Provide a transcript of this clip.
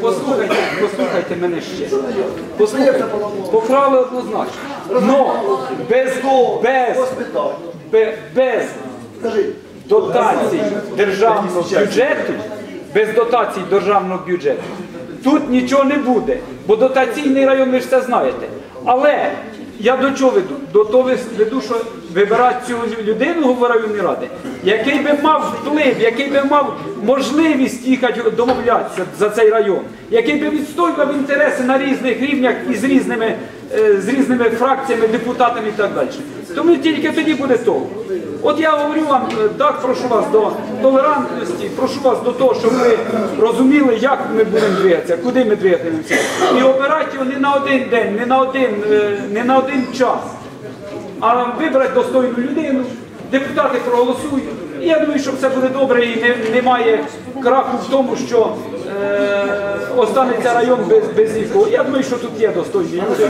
Послухайте, послухайте мене ще. Послухайте, поправили однозначно. Но без, без, без, без дотацій державного бюджету, без дотацій державного бюджету, тут нічого не буде, бо дотаційний район, ви ж це знаєте. Але я до чого веду? До того веду, що вибирати цю людину в районній ради, який би мав вплив, який би мав можливість їхати домовлятися за цей район, який би відстоював інтереси на різних рівнях і з різними, з різними фракціями, депутатами і так далі. Тому тільки тоді буде толк. От я говорю вам, е, так прошу вас до толерантності, прошу вас до того, щоб ви розуміли, як ми будемо двигатися, куди ми двигаємося. І обирати його не на один день, не на один, е, не на один час, а вибрати достойну людину, депутати проголосують. Я думаю, що все буде добре і не, немає краху в тому, що е, останеться район без, без нікого. Я думаю, що тут є достойні люди.